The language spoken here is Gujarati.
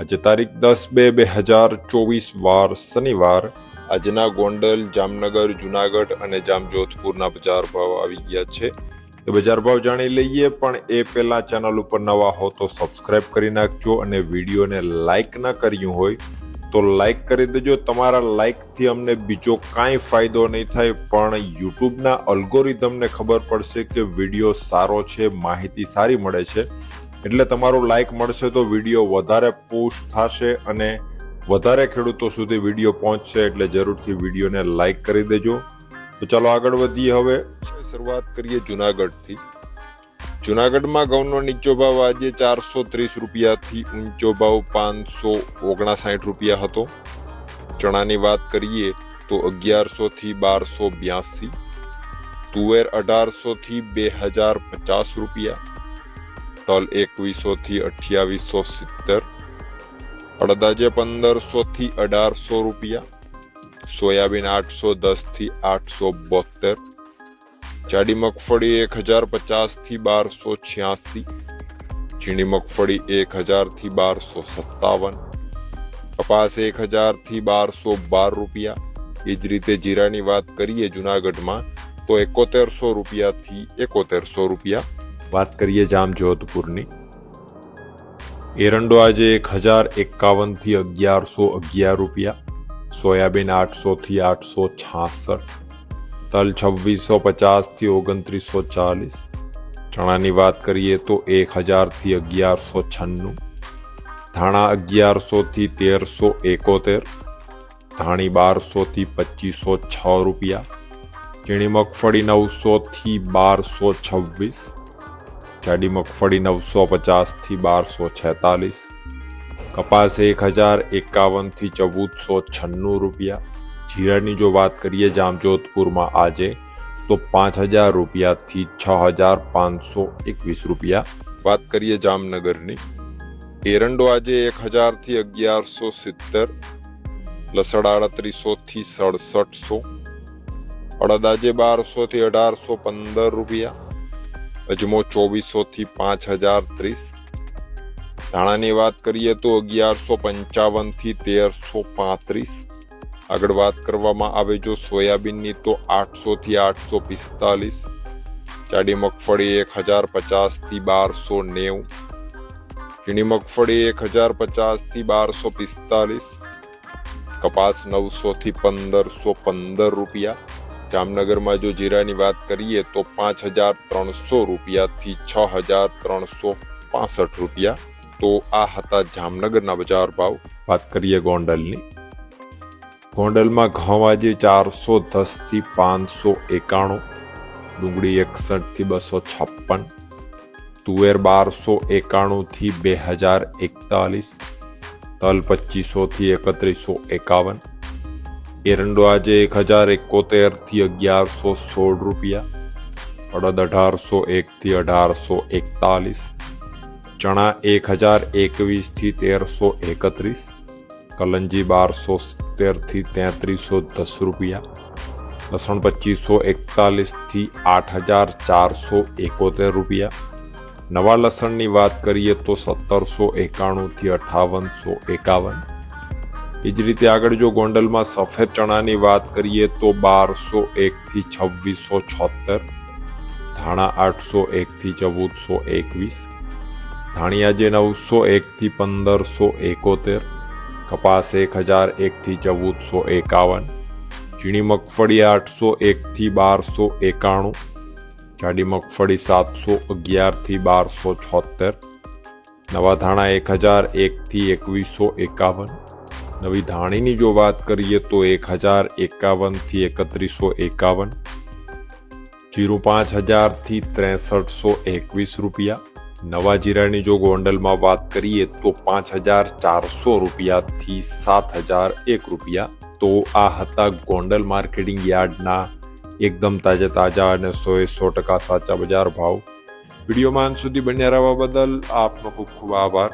આજે તારીખ દસ બે બે હજાર ચોવીસ વાર શનિવાર. આજના ગોંડલ, જામનગર, જુનાગઢ અને જામજોધપુરના બજાર ભાવ આવી ગયા છે. તો બજાર ભાવ જાણી લઈએ, પણ એ પહેલાં ચેનલ ઉપર નવા હો તો સબસ્ક્રાઇબ કરી નાખજો અને વિડીયોને લાઈક ના કર્યું હોય તો લાઈક કરી દેજો. તમારા લાઈકથી અમને બીજો કાંઈ ફાયદો નહીં થાય, પણ યુટ્યુબના અલ્ગોરિધમને ખબર પડશે કે વીડિયો સારો છે, માહિતી સારી મળે છે. એટલે તમારું લાઈક મળશે તો વીડિયો વધારે પુશ થશે અને વધારે ખેડૂતો સુધી વીડિયો પહોંચશે એટલે જરૂરથી વિડીયોને લાઈક કરી દેજો. તો ચાલો આગળ વધીએ હવે. શરૂઆત કરીએ જુનાગઢથી. જુનાગઢમાં ઘઉંનો નીચો ભાવ આજે ચારસો ત્રીસ રૂપિયાથી ઊંચો ભાવ પાંચસો ઓગણસાઠ રૂપિયા હતો. ચણાની વાત કરીએ તો અગિયારસોથી બારસો બ્યાસી, તુવેર અઢારસોથી બે હજાર પચાસ રૂપિયા તલ એકવીસો થી અઠ્યાવીસો સિત્તેર અડદાજે પંદરસો થી અઢારસો રૂપિયા, સોયાબીન આઠસો દસથી આઠસો બોતેર જાડી મગફળી એક હજાર પચાસથી બારસો છ્યાસી, ઝીણી મગફળી એક હજારથી બારસો સત્તાવન, કપાસ એક હજારથી બારસો બાર રૂપિયા. એ જ રીતે જીરાની વાત કરીએ જુનાગઢમાં, તો એકોતેરસો રૂપિયાથી એકોતેરસો રૂપિયા. વાત કરીએ જામજોધપુરની. એરંડો આજે એક હજાર એકાવનથી અગિયારસો અગિયાર રૂપિયા, સોયાબીન આઠસોથી આઠસો છાસઠ, તલ છવ્વીસો પચાસથી ઓગણત્રીસો ચાલીસ, ચણાની વાત કરીએ તો એક હજારથી અગિયારસો છન્નું, ધાણા અગિયારસોથી તેરસો એકોતેર, ધાણી બારસોથી પચીસો છ રૂપિયા ઝીણી મગફળી નવસોથી બારસો છવ્વીસ જાડી મગફળી નવસો પચાસથી બારસો છેતાલીસ કપાસ એક હજાર એકાવનથી ચૌદસો છન્નું રૂપિયા. જીરાની જો વાત કરીએ જામજોધપુરમાં આજે, તો પાંચ હજાર રૂપિયાથી છ હજાર પાંચસો એકવીસ રૂપિયા. વાત કરીએ જામનગરની. એરંડો આજે એક હજારથી અગિયારસો સિત્તેર લસણ આડત્રીસોથી સડસઠસો. અડદ આજે બારસોથી અઢારસો પંદર રૂપિયા. અજમો ચોવીસો થી પાંચ હજાર ત્રીસ. ધાણાની વાત કરીએ તો અગિયારસો પંચાવનથી તેરસો પાંત્રીસ. આગળ વાત કરવામાં આવે જો સોયાબીનની તો આઠસો થી આઠસો પિસ્તાલીસ. જાડી મગફળી એક હજાર પચાસથી બારસો નેવું. ઝીણી મગફળી એક હજાર પચાસથી બારસો પિસ્તાલીસ. કપાસ નવસો થી પંદરસો પંદર રૂપિયા. જામનગરમાં જો જીરાની વાત કરીએ તો પાંચ હજાર ત્રણસો રૂપિયાથી છ હજાર ત્રણસો પાસઠ રૂપિયા. તો આ હતા જામનગરના બજાર ભાવ. વાત કરીએ ગોંડલની. ગોંડલમાં ઘઉં આજે ચારસો દસથી પાંચસો એકાણું, ડુંગળી એકસઠથી બસો છપ્પન, તુવેર બારસો એકાણુંથી બે હજાર એકતાલીસ, તલ પચીસોથી એકત્રીસો એકાવન એરંડો આજે એક હજાર એકોતેરથી અગિયારસો સોળ રૂપિયા, અડદ અઢારસો એકથી અઢારસો એકતાલીસ, ચણા એક હજાર એકવીસથી તેરસો એકત્રીસ, કલંજી બારસો સિત્તેરથી તેત્રીસો દસ રૂપિયા, લસણ પચીસો એકતાલીસથી આઠ હજાર ચારસો એકોતેર રૂપિયા. નવા લસણની વાત કરીએ તો સત્તરસો એકાણુંથી અઠાવનસો એકાવન એ જ રીતે આગળ જો ગોંડલમાં સફેદ ચણાની વાત કરીએ તો બારસો એકથી છવ્વીસો છોતેર ધાણા આઠસો એકથી ચૌદસો એકવીસ, ધાણિયા જે નવસો એકથી પંદરસો એકોતેર, કપાસ એક હજાર એકથી ચૌદસો એકાવન ઝીણી મગફળી આઠસો એકથી બારસો એકાણું, જાડી મગફળી સાતસો અગિયારથી બારસો છોતેર નવા ધાણા એક હજાર એકથી એકવીસો એકાવન નવી ધાણીની જો વાત કરીએ તો એક હજાર એકાવનથી એકત્રીસો એકાવન, જીરું પાંચ હજારથી ત્રેસઠસો એકવીસ રૂપિયા. નવા જીરાની જો ગોંડલમાં વાત કરીએ તો પાંચ હજાર ચારસો રૂપિયાથી સાત હજાર એક રૂપિયા. તો આ હતા ગોંડલ માર્કેટિંગ યાર્ડના એકદમ તાજા તાજા અને સોએ સો ટકા સાચા બજાર ભાવ. વિડીયોમાં અંત સુધી બન્યા રહેવા બદલ આપનો ખૂબ ખૂબ આભાર.